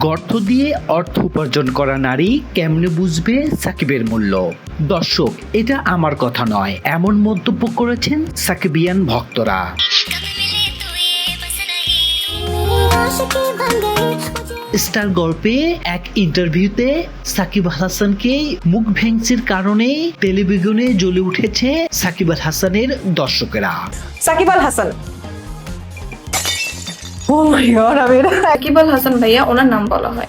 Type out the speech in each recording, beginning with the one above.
গর্ত দিয়ে অর্থ উপার্জন করা নারী কেমনে বুঝবে? সাকিবের মূল্য। দর্শক এটা আমার কথা নয়। এমন মন্তব্য করেছেন সাকিবিয়ান ভক্তরা। স্টার গল্পে এক ইন্টারভিউতে সাকিব আল হাসানকে মুখ ভেঙচির কারণে টেলিভিশনে জ্বলে উঠেছে সাকিব আল হাসানের দর্শকেরা। Shakib Al Hasan. Oh my god আমি সাকিব আল হাসান ভাইয়া ওনার নাম বলা হয়।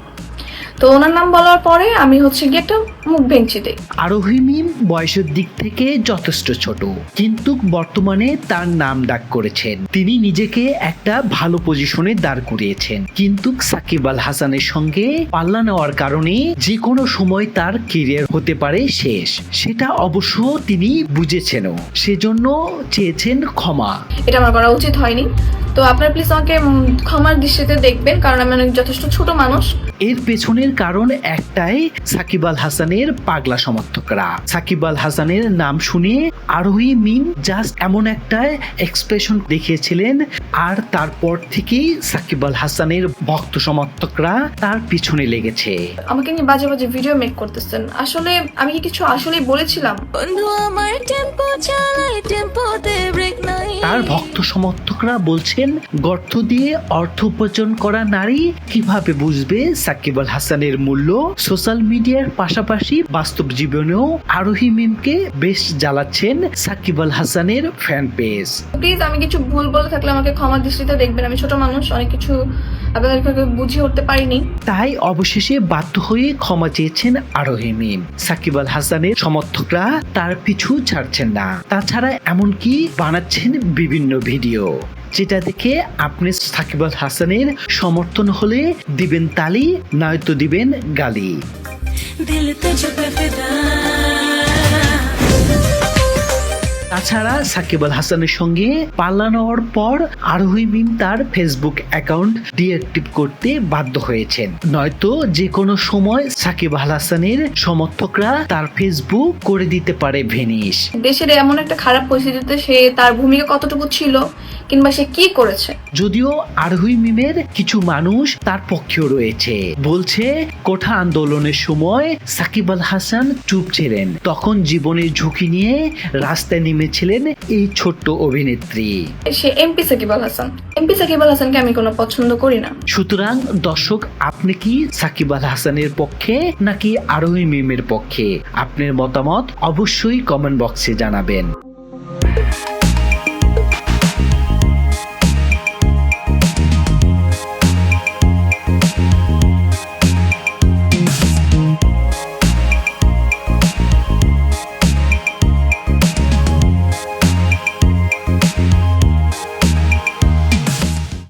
তো ওনার নাম বলার পরে আমি হচ্ছে গিয়ে একটা মুখ বেঞ্চি দিই। আরোহী মিম বয়সের দিক থেকে যথেষ্ট ছোট কিন্তু বর্তমানে তার নাম ডাক করেছেন। তিনি নিজেকে একটা ভালো পজিশনে দাঁড় করিয়েছেন। কিন্তু সাকিব আল হাসানের সঙ্গে পাল্লা নেওয়ার কারণে যে কোনো সময় তার কেরিয়ার হতে পারে শেষ। সেটা অবশ্য তিনি বুঝেছেনও। সেজন্য চেয়েছেন ক্ষমা। এটা আমার করা উচিত হয়নি। তো আপনারা প্লিজ আমাকে ক্ষমার দৃষ্টিতে দেখবেন কারণ আমি অনেক যথেষ্ট ছোট মানুষ। এর পেছনের কারণ একটাই সাকিব আল হাসানের পাগলা সমর্থকরা। সাকিব আল হাসানের নাম শুনে আরোহী মিম জাস্ট এমন একটা এক্সপ্রেশন দেখিয়েছিলেন আর তারপর থেকেই সাকিব আল হাসানের ভক্ত সমর্থকরা তার পিছনে লেগেছে। আমাকে নিয়ে বাজে বাজে ভিডিও মেক করতেছেন। আসলে আমি কি কিছু আসলে বলেছিলাম? বন্ধু আমার টেম্পো চালায় টেম্পোতে ব্রেক নাই। তার ভক্ত সমর্থকরা বলছেন গর্ত দিয়ে অর্থ উপার্জন করা নারী কীভাবে বুঝবে সাকিব আল হাসানের মূল্য সোশ্যাল মিডিয়ার পাশাপাশি বাস্তব জীবনেও আরোহী মিমকে বেশ জ্বালাচ্ছেন সাকিব আল হাসানের ফ্যান পেজ প্লিজ আমি কিছু ভুল বলে থাকলে আমাকে ক্ষমার দৃষ্টিতে দেখবেন। আমি ছোট মানুষ অনেক কিছু আপনাদেরকে বুঝিয়ে উঠতে পারিনি। তাই অবশেষে বাধ্য হয়ে ক্ষমা চেয়েছেন আরোহী মিম। সাকিব আল হাসানের সমর্থকরা তার পিছু ছাড়ছেন না। তাছাড়া এমনকি বানাচ্ছেন বিভিন্ন ভিডিও। যেটা দেখে আপনি সাকিব আল হাসানের সমর্থন হলে দিবেন তালি নয়তো দিবেন গালি। দিল তাছাড়া সাকিব আল হাসানের সঙ্গে পাল্লা নেওয়ার পর আরোহী মিম তার ফেসবুক অ্যাকাউন্ট ডিঅ্যাক্টিভ করতে বাধ্য হয়েছেন। নয়তো যে কোনো সময় সাকিব আল হাসানের সমর্থকরা তার ফেসবুক করে দিতে পারে ভেনিস। দেশের এমন একটা খারাপ পরিস্থিতিতে সে তার ভূমিকা কতটুকু ছিল কিংবা সে কি করেছে? যদিও আরোহী মিমের কিছু মানুষ তার পক্ষেও রয়েছে। বলছে কোঠা আন্দোলনের সময় সাকিব আল হাসান চুপ ছিলেন। তখন জীবনের ঝুঁকি নিয়ে রাস্তায় নেমেছিলেন এই ছোট্ট অভিনেত্রী। সে এমপি সাকিব আল হাসান। এমপি সাকিব আল হাসানকে আমি কোনো পছন্দ করি না। সুতরাং দর্শক আপনি কি সাকিব আল হাসানের পক্ষে নাকি আরোহী মিমের পক্ষে? আপনার মতামত অবশ্যই কমেন্ট বক্সে জানাবেন।